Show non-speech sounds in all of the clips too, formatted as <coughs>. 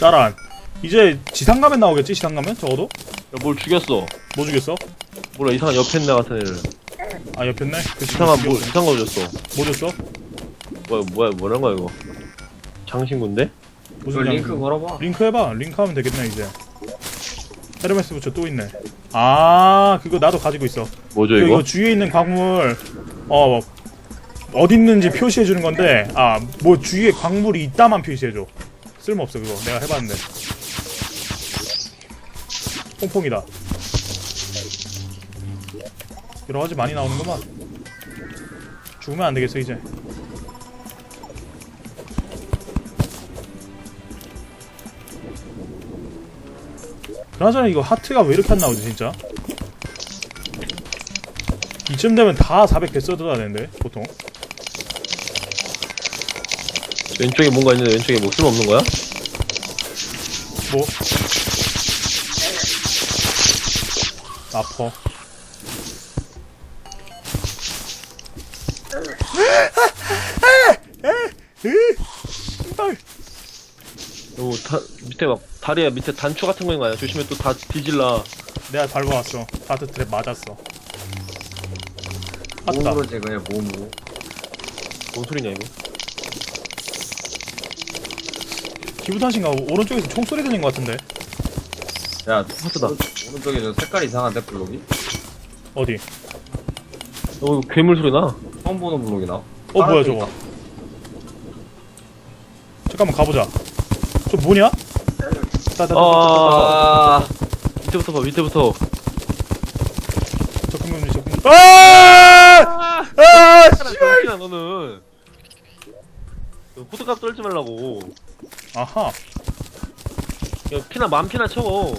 짜란. 이제 지상 가면 나오겠지? 지상 가면 적어도? 야, 뭘 죽였어? 뭐 주겠어? 몰라 이상한 옆에 애 같은 애를 아 옆에 있네. 그 이상한 뭐 죽였어. 이상한 거 줬어 뭐 줬어? 뭐야 뭐야 뭐란 거야 이거 장신구인데? 무슨 그 링크 장소? 걸어봐. 링크 해봐. 링크 하면 되겠네 이제. 헤르메스 부츠 또 있네. 아 그거 나도 가지고 있어. 뭐죠 이거, 이거? 이거 주위에 있는 광물 어 어디 있는지 표시해 주는 건데 아 뭐 주위에 광물이 있다만 표시해 줘. 쓸모 없어 그거. 내가 해봤는데. 퐁퐁이다. 여러 가지 많이 나오는구만. 죽으면 안 되겠어 이제. 그나저나 이거 하트가 왜 이렇게 안 나오지 진짜? 이쯤 되면 다 400개 써줘야 되는데 보통 왼쪽에 뭔가 있는데 왼쪽에 뭐 쓸모없는 거야? 뭐 아퍼. 요 다, 밑에 막 다리에 밑에 단추 같은 거 있는 거 아니야? 조심해 또 다 뒤질라 내가 밟아왔어 다트 트랩 맞았어 맞다 몸으로 제 그냥 몸으로. 뭔 소리냐 이거? 기분 탓인가? 오른쪽에서 총소리 들린 것 같은데. 야, 하트다. 어 오른쪽에 저 색깔 이상한데 블록이? 어디? 이거 괴물 소리 나. 처음 보는 블록이 나. 어 뭐야 저거? 잠깐만 가보자. 저 뭐냐? 따다다다다다. 아 아, 밑에부터 봐 밑에부터. 접근 금지. 접근 아! 아! 씨발! 야 너는. 너 포토값 떨지 말라고 아하 야 피나 만 피나 쳐고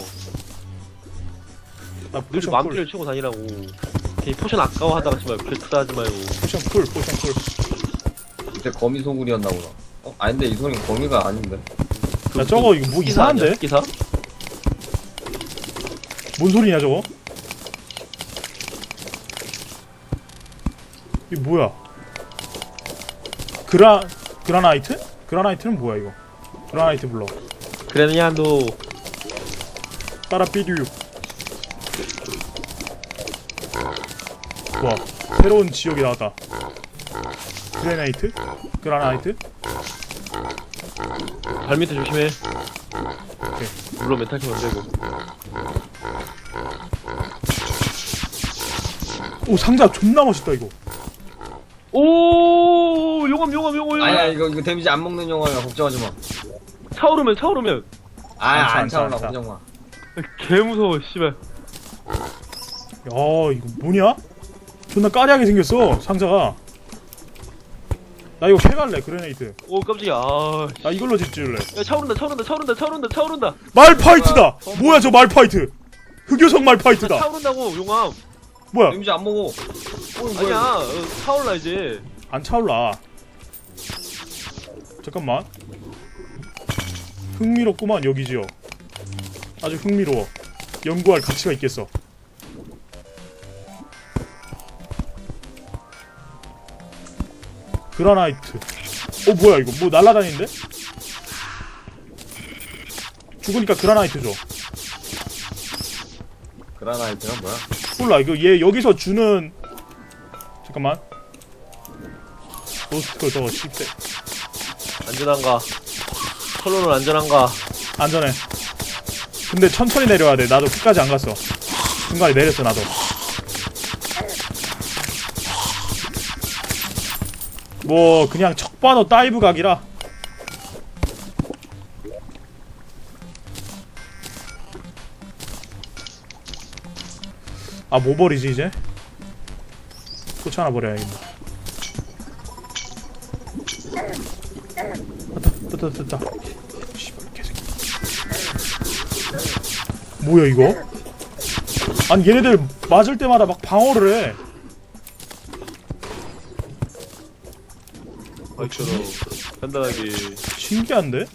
나늘 포션 만쿨 피를 치고 다니라고 괜히 포션 아까워 하다가 하지 말고 그렇다 하지 말고 포션 쿨 포션 쿨 이때 거미 소굴이었나 보다. 어, 아니 근데 이 소리는 거미가 아닌데. 야 저거 이거 뭐 기사 아니야? 이상한데? 기사? 뭔 소리냐 저거? 이 뭐야? 그라 그라나이트? 그라나이트는 뭐야 이거? 그라나이트 블럭 그래냐도 따라삐듀 와 새로운 지역이 나왔다 그레나이트? 그라나이트? 발 밑에 조심해 오케이. 물론 메탈 키면 안 되고 오 상자 존나 멋있다 이거 오 용암 용암 용암 용암 아니야 이거 이거 데미지 안 먹는 영화야 걱정하지 마. 차오르면 차오르면. 아, 안 차, 차올라 안 차. 걱정 마. 개 무서워 씨발. 야 이거 뭐냐? 존나 까리하게 생겼어 상자가. 나 이거 캐갈래 그레네이트. 오 깜짝이야. 아, 나 이걸로 집 지을래. 야 차오른다 차오른다 차오른다 차오른다 차오른다. 말파이트다! 뭐야, 뭐야 저 말파이트! 흑요석 말파이트다! 차오른다고 용암. 뭐야? 데미지 안 먹어. 어, 뭐야? 아니야 어, 차올라 이제. 안 차올라. 잠깐만 흥미롭구만 여기 지역 아주 흥미로워. 연구할 가치가 있겠어. 그라나이트. 어 뭐야 이거? 뭐 날라다니는데? 죽으니까 그라나이트 줘 그라나이트가 뭐야? 몰라 이거 얘 여기서 주는 잠깐만. 로스트콜 저거 10대. 안전한가 컬러는 안전한가 안전해. 근데 천천히 내려야 돼. 나도 끝까지 안 갔어. 중간에 내렸어 나도. 뭐 그냥 척봐도 다이브 각이라. 아 뭐 버리지 이제? 버려야겠네. 됐다 됐다 됐다. 씨발 개새끼. 뭐야 이거? 아니 얘네들 맞을 때마다 막 방어를 해. 바이처럼 간단하게 신기한데?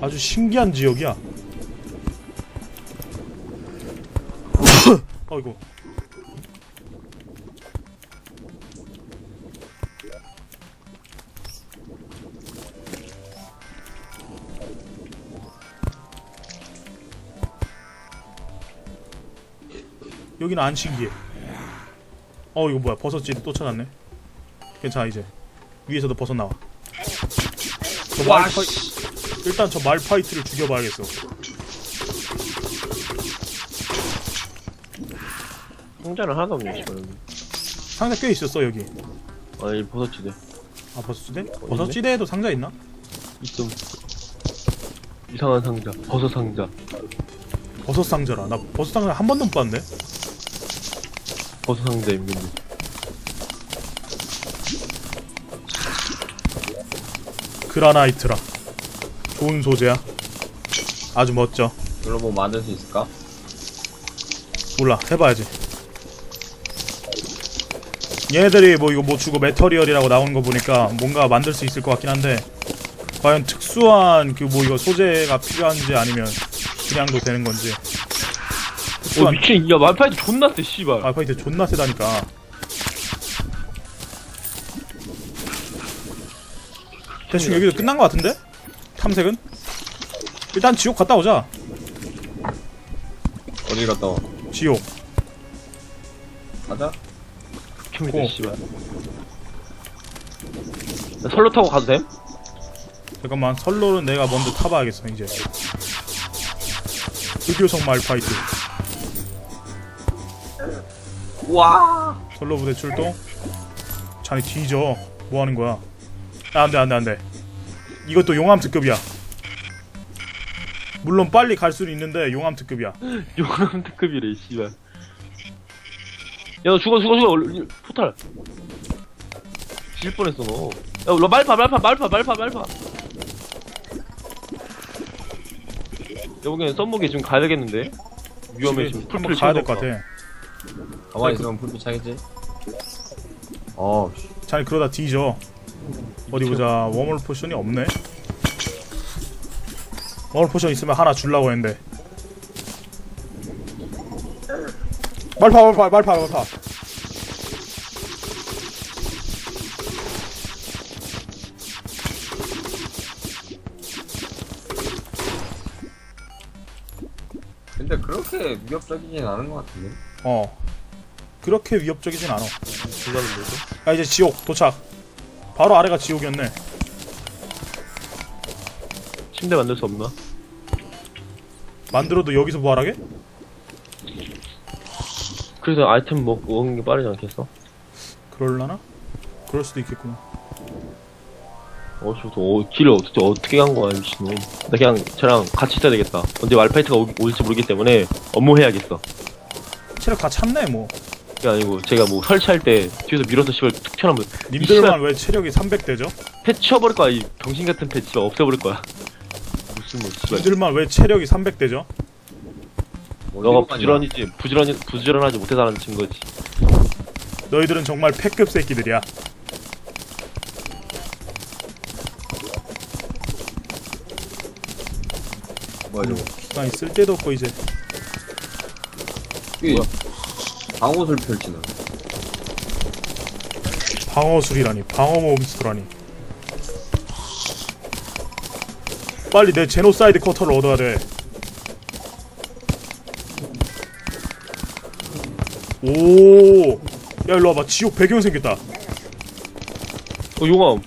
아주 신기한 지역이야. <coughs> 어이구. 여기는 안 신기해. 어 이거 뭐야 버섯질이 또 찾았네. 괜찮아 이제 위에서도 버섯 나와. 저 와, 말파이 일단 저 말파이트를 죽여봐야겠어. 상자는 하나도 없네 씨발 상자 꽤 있었어 여기. 아이 버섯지대 아 버섯지대? 버섯지대에도 상자 있나? 있음 이상한 상자 버섯 상자 버섯 상자라. 나 버섯 상자 한 번도 못 봤네. 버섯 상자 있는 그라나이트라. 좋은 소재야. 아주 멋져. 이걸로 뭐 만들 수 있을까? 몰라 해봐야지 얘네들이 뭐 이거 뭐 주고 메터리얼이라고 나오는 거 보니까 뭔가 만들 수 있을 것 같긴 한데 과연 특수한 그 뭐 이거 소재가 필요한지 아니면 그냥도 되는 건지 어 특수한 미친 야 말파이트 존나 세 씨발 알파이트 존나 세다니까 대충 여기도 끝난 것 같은데? 탐색은? 일단 지옥 갔다 오자 어디 갔다 와? 지옥 가자. 극혐이다 어. 씨발 나 설로 타고 가도 됨? 잠깐만 선로는 내가 먼저 타봐야겠어 이제 흑요석 말파이트 와. 선로 부대 출동? 자네 뒤져. 뭐 하는 거야? 아, 안돼 안돼 안돼. 이것도 용암 특급이야. 물론 빨리 갈 수는 있는데 용암 특급이야. <laughs> 용암 특급이래 씨발. 야 너 죽어 죽어 죽어. 얼른 포탈. 질 뻔했어 너. 야, 너 말파 말파 말파 말파 말파. 여보기엔 썸무게 지금 가야 되겠는데? 위험해 지금 한번 가야 될 것 같아 가만히 있으면 불빛 차겠지? 어, 씨. 자네 그러다 뒤져 어디 보자 워멀 포션이 없네 워멀 포션 있으면 하나 줄라고 했는데 말파 말파 말파 말파 근데 그렇게 위협적이진 않은 것 같은데? 어 그렇게 위협적이진 않아 중간은 뭐죠? 야 이제 지옥 도착 바로 아래가 지옥이었네 침대 만들 수 없나? 만들어도 여기서 부활하게? 그래서 아이템 먹, 먹는 게 빠르지 않겠어? 그럴라나? 그럴 수도 있겠구나 어, 저, 저, 어, 길을 어떻게, 어떻게 간 거야, 미친놈. 나 그냥 쟤랑 같이 있어야 되겠다. 언제 말파이트가 오, 올지 모르기 때문에 업무 해야겠어. 체력 다 찼네 뭐 그게 아니고, 제가 뭐 설치할 때 뒤에서 밀어서 씨발 툭 튀어나오면 님들만 왜 체력이 300대죠? 패 치워버릴 거야, 이 병신 같은 패 진짜 없애버릴 거야. 무슨 뭐, 씨발. 님들만 왜 체력이 300대죠? 너가 부지런히지, 부지런히, 부지런하지 못해서라는 증거지. 너희들은 정말 패급 새끼들이야 뭐야, 저거. 기관이 쓸데도 없고 이제 이 방옷을 펼치는. 방어술이라니 방어 몬스터라니 빨리 내 제노사이드 커터를 얻어야 돼 오, 야 일로 와봐. 지옥 배경 생겼다. 어, 용암.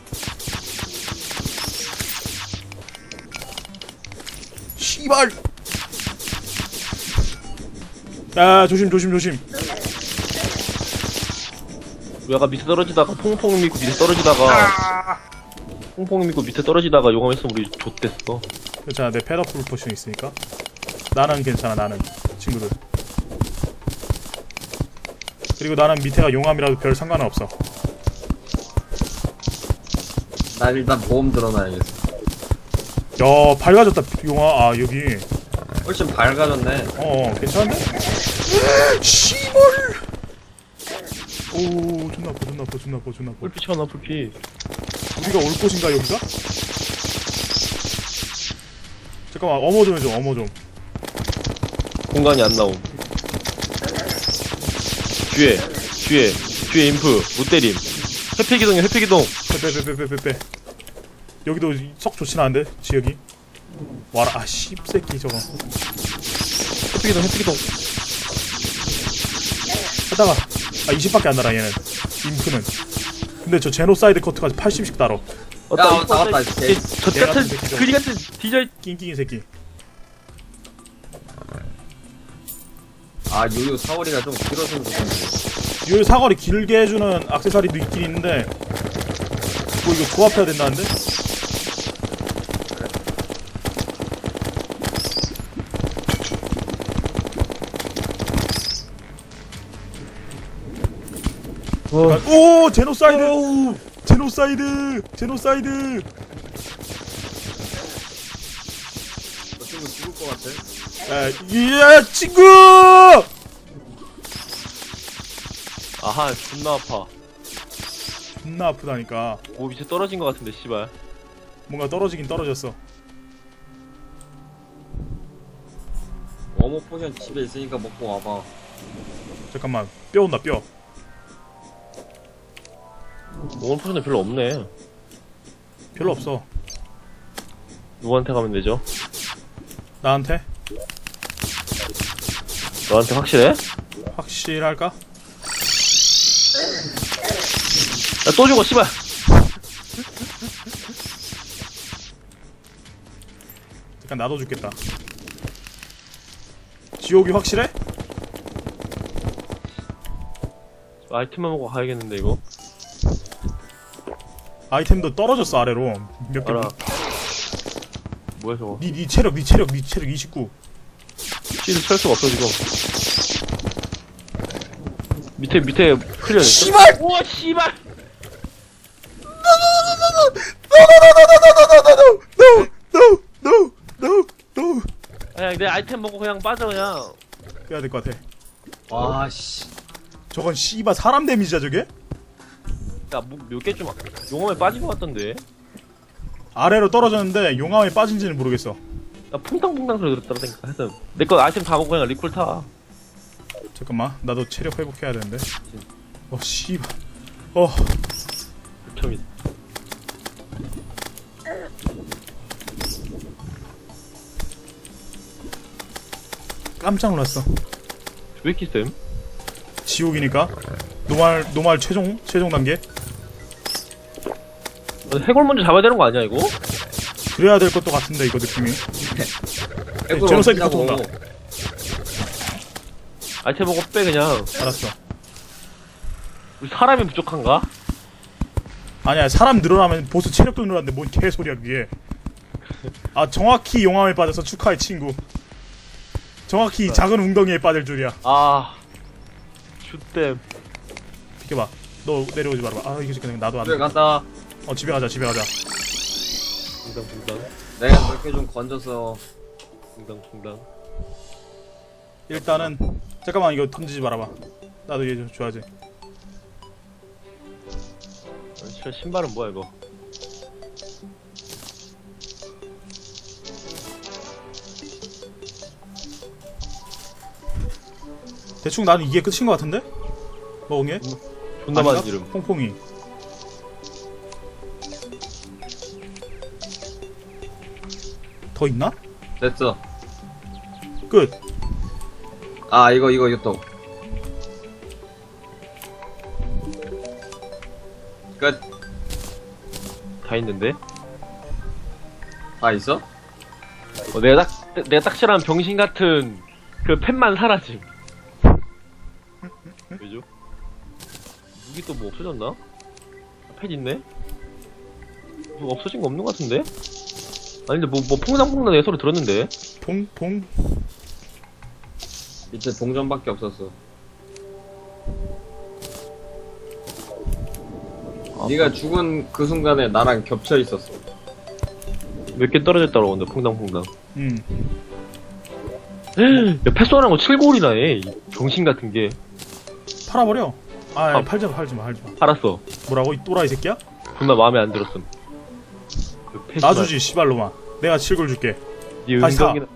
씨발. 야 조심 조심 조심. 약간 밑에 떨어지다가 퐁퐁 믿고 밑에 떨어지다가 퐁퐁 믿고 밑에 떨어지다가 용암 했으면 우리 좆됐어. 괜찮아 내 패더풀 포션 있으니까. 나는 괜찮아 나는 친구들. 그리고 나는 밑에가 용암이라도 별 상관은 없어. 나 일단 보험 들어놔야겠어. 야 밝아졌다 용암. 아 여기. 훨씬 밝아졌네. 어, 어 괜찮은데? 씨발. 오 존나 아파 존나 아파 존나 아파 존나 아파. 불빛 하나 불빛. 우리가 올 곳인가 여기가? 잠깐만 어머 좀 해줘 어머 좀. 공간이 안 나옴. 뒤에, 뒤에, 뒤에 인프, 못 때림. 회피기동이야, 회피기동. 빼빼빼빼빼빼. 여기도 썩 좋진 않은데 지역이. 와라 아 씹새끼 저거. 회피기동, 회피기동. 하다가 아 20밖에 안 달아 얘는 임크는. 근데 저 제노사이드 커트가 80씩 달어 어따, 야, 개. 이- 저개 같은 같은 새끼 그지 같은 디저 낑낑이 새끼. 아 요요 사거리가 좀 길어서 그런데 요 사거리 길게 해주는 악세사리도 있긴 있는데 뭐 이거 조합해야 된다는데? 오 제노사이드. 제노사이드 제노사이드. 저 친구 죽을 것 같아. 야, 예 친구! 아하 존나 아파. 존나 아프다니까. 오 밑에 떨어진 것 같은데 씨발. 뭔가 떨어지긴 떨어졌어. 어묵 포션 집에 있으니까 먹고 와봐. 잠깐만 뼈 온다 뼈 오늘 포션은 별로 없네 별로 없어 누구한테 가면 되죠? 나한테 너한테 확실해? 확실할까? 야또 죽어 씨발 잠깐 나도 죽겠다 지옥이 확실해? 아이템만 먹고 가야겠는데 이거 아이템도 떨어졌어 아래로. 몇 개. 알아 뭐야 저거? 니, 니 체력 니 체력 니 체력 29 시드 찰 수가 없어 지금. 밑에 밑에 클리어 씨발! 우와 씨발! no no no no 그냥 내 아이템 먹고 그냥 빠져 그냥. 빼야 될 것 같아. 와 씨. 저건 씨발 사람 데미지야 저게? 야몇개좀 용암에 빠진 것 같던데. 아래로 떨어졌는데 용암에 빠진지는 모르겠어. 나 퐁당퐁당 소리 들었다니까 하여튼 내거 아이템 다 먹고 그냥 리콜 타. 잠깐만 나도 체력 회복해야 되는데. 어 씨발. 어. 처음이 깜짝 놀랐어. 왜 이렇게 쌤? 지옥이니까? 노말 노말 최종 최종 단계? 어, 해골 먼저 잡아야 되는 거 아니야 이거? 그래야 될 것도 같은데 이거 느낌이. 제노사이드. 커트 온다. 아이템 먹고 빼 그냥. 알았어. 우리 사람이 부족한가? 아니야 사람 늘어나면 보스 체력도 늘어나는데 뭔 개소리야 그게. 아 정확히 용암에 빠져서 축하해 친구. 정확히 작은 웅덩이에 빠질 줄이야. 아 슈댐. 비켜봐. 너 내려오지 말아봐. 아 이거 그냥 나도 안돼. 갔다 어 집에 가자 집에 가자. 붕당붕당 내가 몇 개 좀 건져서 붕당붕당 일단은 잠깐만 이거 던지지 말아봐. 나도 얘 좀 줘야지. 아, 저 신발은 뭐야 이거? 대충 나는 이게 끝인 것 같은데? 먹은 게? 존나 아닌가? 많은 이름. 퐁퐁이 더 있나? 됐어 끝 아 이거 이거 이거 또 끝 다 있는데 다 있어? 어, 내가 딱 내가 딱 싫어하는 병신 같은 그 펜만 사라짐 왜죠? 무기 또 뭐 없어졌나? 아, 펜 있네? 뭐 없어진 거 없는 거 같은데? 아닌데 뭐, 뭐 퐁당퐁당 내 소리 들었는데? 퐁퐁 밑에 동전밖에 없었어 아, 네가 죽은 그 순간에 나랑 겹쳐 있었어 몇 개 떨어졌다고 근데 퐁당퐁당 음 <gasps> 야 패소하는 거 7골이나 해. 이 병신 같은 게. 팔아버려 아, 아. 팔지마 팔지마 팔지마 알았어. 뭐라고 이 또라이 새끼야? 존나 마음에 안 들었음. 그 놔주지 씨발로마 내가 칠걸 줄게 네 다시 사. 은경이나.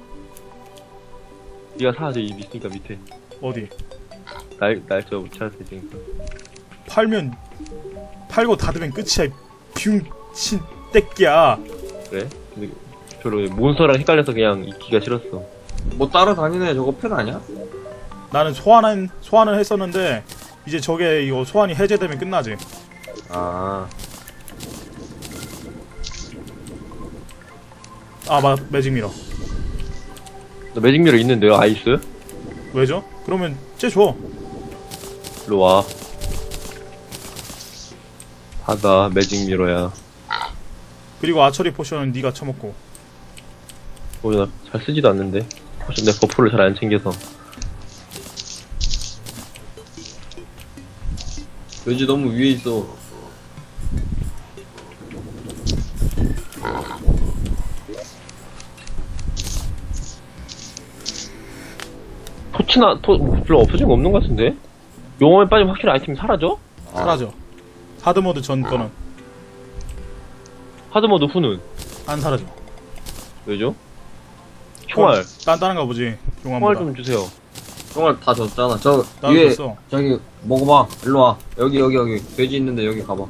네가 사, 저입 있으니까 밑에. 어디 날, 날짜 붙여야 되니까. 팔면 팔고 닫으면 끝이야 뷰친 떼끼야 그래? 근데 별로 몬스터랑 헷갈려서 그냥 있기가 싫었어. 뭐 따라다니네 저거 펜 아니야? 나는 소환은 소환을 했었는데 이제 저게 이거 소환이 해제되면 끝나지. 아 아, 맞 매직 미러. 나 매직 미러 있는데요, 아이스? 왜죠? 그러면 쟤 줘. 일로 와. 받아, 매직 미러야. 그리고 아처리 포션은 네가 처먹고. 어, 나잘 쓰지도 않는데. 혹시 내 버프를 잘 안 챙겨서. 돼지 너무 위에 있어 토치나, 토, 별로 없어진 거 없는 것 같은데? 용암에 빠지면 확실히 아이템이 사라져? 사라져. 하드모드 전 거는 하드모드 후는? 안 사라져. 왜죠? 총알. 단단한가 보지. 총알 용암보다. 좀 주세요. 정말 다 줬잖아 저 나도 위에 줬어. 저기 먹어봐 일로 와 여기 여기 여기 돼지 있는데 여기 가봐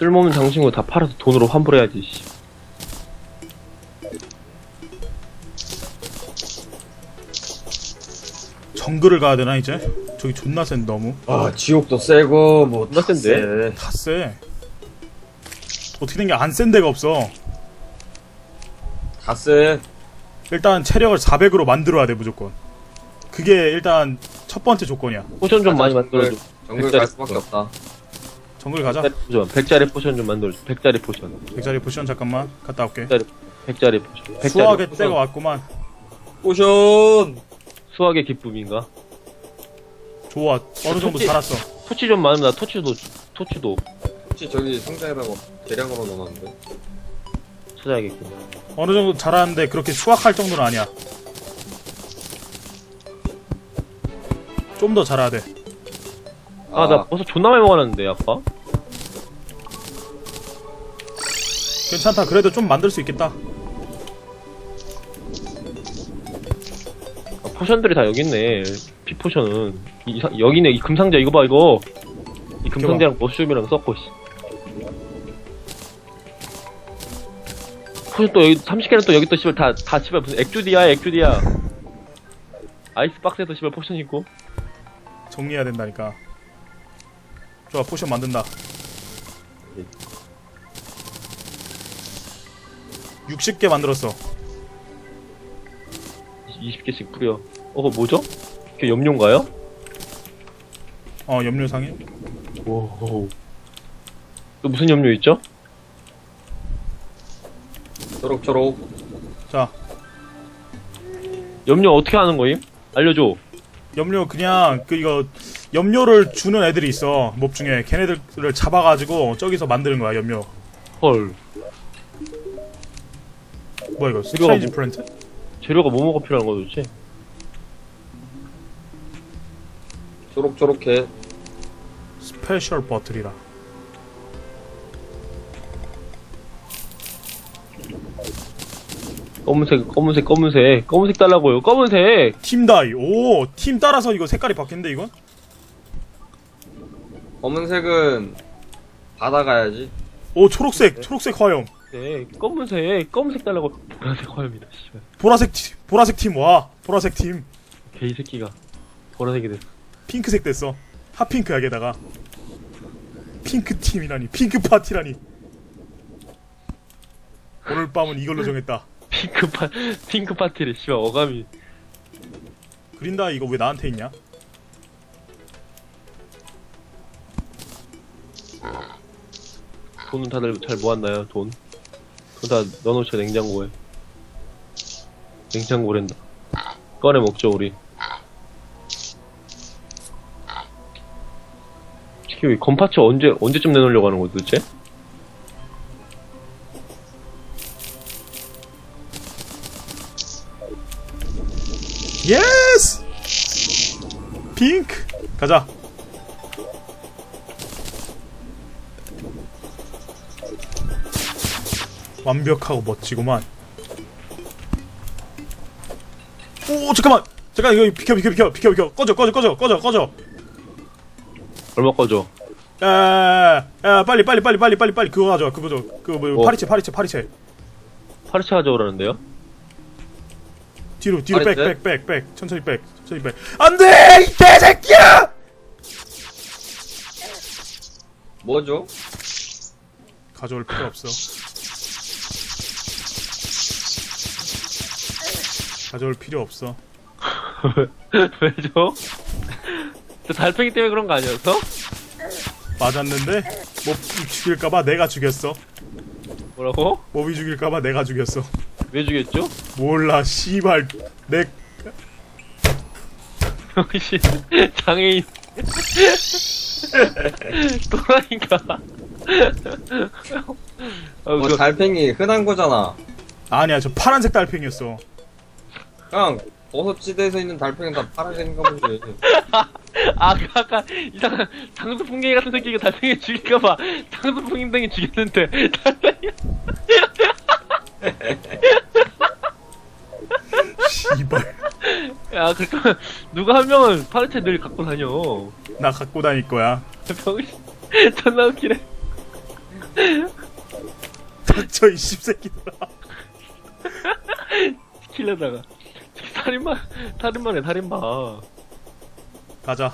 쓸모없는 장신구 다 팔아서 돈으로 환불해야지, 씨. 정글을 가야 되나 이제? 저기 존나 센 너무. 아 지옥도 세고 뭐 존나 센데? 다 세. 어떻게 된 게 안 센 데가 없어. 다 세 일단 체력을 400으로 만들어야 돼 무조건. 그게 일단 첫 번째 조건이야. 포션 좀 많이 만들어줘. 정글 갈 수밖에 없다 정글 가자. 100짜리 포션, 100짜리 포션 좀 만들어줘. 100짜리 포션. 100짜리 포션 잠깐만 갔다 올게. 100짜리 포션. 100짜리 수학의 포션. 때가 왔구만. 포션 수학의 기쁨인가? 좋아. 어느 정도 토끼- 자랐어. 토치 좀 많으면 나 토치도, 주- 토치도 혹시 저기 상자에다가 대량으로 넣어놨는데 찾아야겠군. 어느 정도 자랐는데 그렇게 수확할 정도는 아니야. 좀더 자라야 돼. 아, 나 벌써 존나 많이 먹어놨는데, 아까? 괜찮다. 그래도 좀 만들 수 있겠다. 아, 포션들이 다 여기 있네. 피포션은. 이, 사- 여기네, 이 금상자, 이거 봐, 이거. 이 금상자랑 머쉬룸이랑 섞고, 씨. 포션 또 여기, 30개는 또 여기 또, 씨발, 다, 다, 씨발, 무슨 액주디야, 액주디야. 아이스박스에도 씨발 포션 있고. 정리해야 된다니까. 좋아. 포션 만든다. 60개 만들었어. 20개씩 뿌려. 어, 그거 뭐죠? 그게 염료인가요? 어, 염료상에. 오. 또 무슨 염료 있죠? 초록초록 자, 염료 어떻게 하는 거임? 알려줘. 염료 그냥 그 이거 염료를 주는 애들이 있어. 몹 중에 걔네들을 잡아가지고 저기서 만드는 거야 염료. 헐. 뭐야 이거? 이거 스트레이지 뭐- 플랜트? 재료가 뭐뭐가 필요한 거 도대체? 초록초록해 스페셜 버틀이라. 검은색, 검은색, 검은색. 검은색 달라고요. 검은색! 팀 다이. 오, 팀 따라서 이거 색깔이 바뀌는데 이건? 검은색은 받아가야지 오, 초록색, 초록색 화염. 네, 검은색, 검은색 달라고. 보라색 화염이다, 씨발. 보라색 팀, 보라색 팀 와. 보라색 팀. 개이 새끼가. 보라색이 됐어. 핑크색 됐어. 핫핑크야 게다가. 핑크 팀이라니, 핑크 파티라니. 오늘 밤은 이걸로 정했다. 핑크 파, 핑크 파티를, 씨발, 어감이. 그린다 이거 왜 나한테 있냐? 돈은 다들 잘 모았나요, 돈? 그거 다 넣어놓죠, 냉장고에. 냉장고랜다. 꺼내 먹죠, 우리. 특히 이 건파츠 언제, 언제쯤 내놓으려고 하는 거야, 도대체? 예스! 핑크! 가자. 완벽하고 멋지구만. 오 잠깐만. 잠깐 이거 비켜 비켜 비켜 비켜 비켜 꺼져 꺼져 꺼져 꺼져 꺼져. 얼마 꺼줘? 야, 야 빨리 빨리 빨리 빨리 빨리 빨리 그거 가져와 그거 저 그거 뭐 뭐? 파리채 파리채 파리채 파르체 가져오라는데요? 뒤로 뒤로 파리채? 백백백 백 천천히 백 천천히 백 안돼 이 개새끼야 뭐죠? 가져올 필요 없어 가져올 필요 없어 <laughs> 왜죠? 저 달팽이 때문에 그런 거 아니었어? 맞았는데 몹 죽일까봐 내가 죽였어 뭐라고? 몹이 죽일까봐 내가 죽였어 왜 죽였죠? 몰라 씨발 내 역시 장애인 <laughs> 또라니까 아, 뭐 그거 달팽이 흔한 거잖아. 아니야 저 파란색 달팽이였어 그냥 버섯지대에서 있는 달팽이는 다 파란색인가 보지. <laughs> 아, 그 아까 이상한 장수풍뎅이 같은 새끼가 달팽이 죽일까봐 장수풍뎅이 죽였는데 달팽이. 씨발. 야 그러니까 누가 한 명은 파르체 늘 갖고 다녀? 나 갖고 다닐 거야. 병신 존나 웃기네 닥쳐 이 씹새끼들아. <laughs> 킬려다가 살인마 살인마네 살인마 가자